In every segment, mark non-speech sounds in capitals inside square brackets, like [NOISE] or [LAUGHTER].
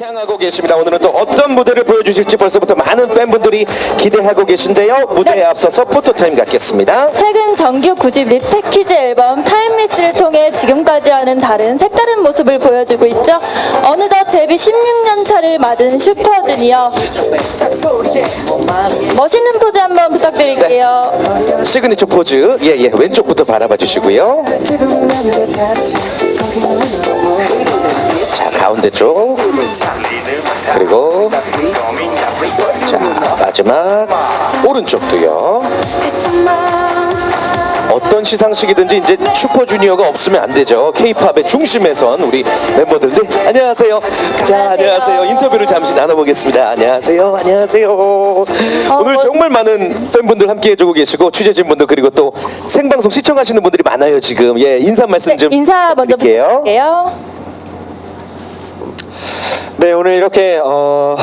향하고 계십니다. 오늘은 또 어떤 무대를 보여주실지 벌써부터 많은 팬분들이 기대하고 계신데요. 무대에 네. 앞서서 포토타임 갖겠습니다. 최근 정규 9집 리패키지 앨범 타임리스를 통해 지금까지와는 다른 색다른 모습을 보여주고 있죠. 어느덧 데뷔 16년 차를 맞은 슈퍼주니어. 멋있는 포즈 한번 부탁드릴게요. 시그니처 포즈, 예, 예, 왼쪽부터 바라봐 주시고요. 자, 가운데 쪽. 그리고, 자, 마지막, 오른쪽도요. 어떤 시상식이든지 이제 슈퍼주니어가 없으면 안 되죠. 케이팝의 중심에선 우리 멤버들. 네, 안녕하세요. 자, 안녕하세요. 인터뷰를 잠시 나눠보겠습니다. 안녕하세요. 안녕하세요. 오늘 뭐- 정말 많은 팬분들 함께 해주고 계시고 취재진분들 그리고 또 생방송 시청하시는 분들이 많아요 지금. 예, 인사 말씀 네, 좀 인사 먼저 드릴게요. 부탁드릴게요. 네 오늘 이렇게 어,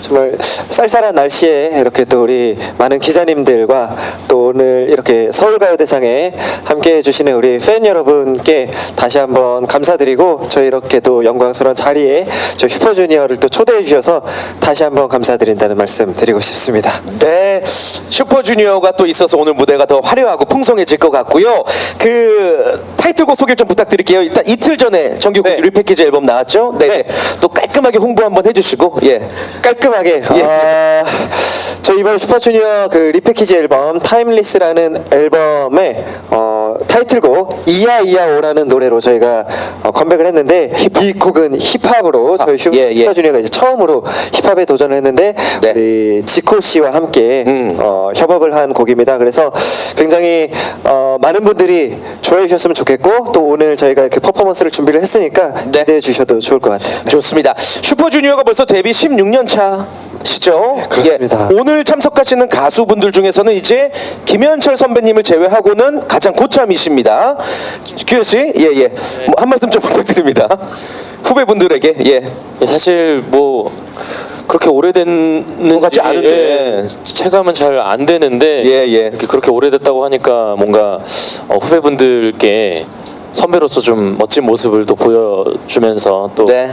정말 쌀쌀한 날씨에 이렇게 또 우리 많은 기자님들과 또 오늘 이렇게 서울가요대상에 함께 해주시는 우리 팬 여러분께 다시 한번 감사드리고 저희 이렇게 또 영광스러운 자리에 저희 슈퍼주니어를 또 초대해 주셔서 다시 한번 감사드린다는 말씀 드리고 싶습니다. 네, 슈퍼주니어가 또 있어서 오늘 무대가 더 화려하고 풍성해질 것 같고요. 그 타이틀곡 소개 좀 부탁드릴게요. 일단 이틀 전에 정규 네. 리패키지 앨범 나왔죠? 네. 네. 또 깔끔하게 홍보 한번 해주시고, 예. 깔끔하게 예. 아, 저희 이번 슈퍼주니어 그 리패키지 앨범 타임리스라는 앨범의 어, 타이틀곡 이야 이야 오라는 노래로 저희가 어, 컴백을 했는데 이 곡은 힙합으로 저희 슈- 예, 예. 슈퍼주니어가 이제 처음으로 힙합에 도전을 했는데 네. 우리 지코 씨와 함께 음. 어, 협업을 한 곡입니다. 그래서 굉장히 어, 많은 분들이 좋아해 주셨으면 좋겠고 또 오늘 저희가 그 퍼포먼스를 준비를 했으니까 네. 기대해 주셔도 좋을 것 같아요. 좋습니다. 슈퍼주니어가 벌써 데뷔 16년 차 시죠? 그렇습니다. 예. 오늘 참석하시는 가수분들 중에서는 이제 김현철 선배님을 제외하고는 가장 고참이십니다. 규현 씨, 예, 예. 뭐한 말씀 좀 부탁드립니다. 후배분들에게, 예. 예, 사실 뭐 그렇게 오래됐는 것 같지 않은데. 체감은 잘 안 되는데 예, 예. 이렇게 그렇게 오래됐다고 하니까 뭔가 어, 후배분들께 선배로서 좀 멋진 모습을 또 보여주면서 또 네.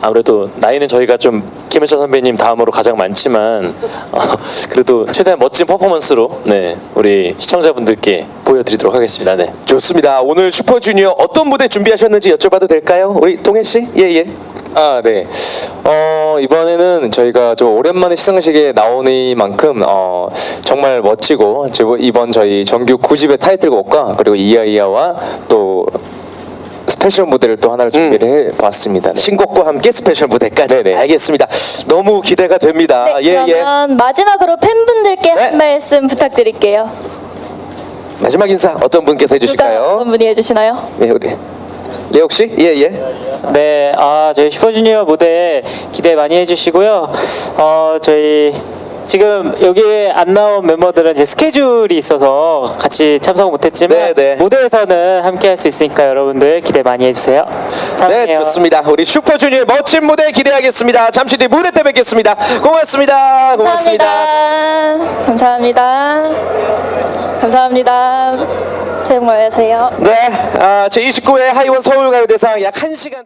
또 아무래도 나이는 저희가 좀 김현철 선배님 다음으로 가장 많지만 어, [LAUGHS] 그래도 최대한 멋진 퍼포먼스로 네 우리 시청자분들께 보여드리도록 하겠습니다. 네. 좋습니다. 오늘 슈퍼주니어 어떤 무대 준비하셨는지 여쭤봐도 될까요? 우리 동해 씨? 예, 예. 아, 네. 어, 이번에는 저희가 좀 오랜만에 시상식에 나오니만큼 어, 정말 멋지고 지금 이번 저희 정규 9집의 타이틀곡과 그리고 이야이야와 또 스페셜 무대를 또 하나를 준비를 해봤습니다. 네. 신곡과 함께 스페셜 무대까지. 네네. 알겠습니다. 너무 기대가 됩니다. 네, 예, 예. 그러면 마지막으로 팬분들께 네. 한 말씀 부탁드릴게요. 마지막 인사 어떤 분께서 누가 해주실까요? 어떤 분이 해주시나요? 네, 우리 레옥 씨? 예, 예. 네, 아 저희 슈퍼주니어 무대 기대 많이 해주시고요. 어 저희 지금 여기에 안 나온 멤버들은 이제 스케줄이 있어서 같이 참석 못했지만 네, 네. 무대에서는 함께 할 수 있으니까 여러분들 기대 많이 해주세요. 사랑해요. 네, 좋습니다. 우리 슈퍼주니어의 멋진 무대 기대하겠습니다. 잠시 뒤 무대 때 뵙겠습니다. 고맙습니다. 고맙습니다. 감사합니다. 감사합니다. 감사합니다. 새해 복 많이 하세요. 네, 아, 제29회 하이원 서울가요대상 약 1시간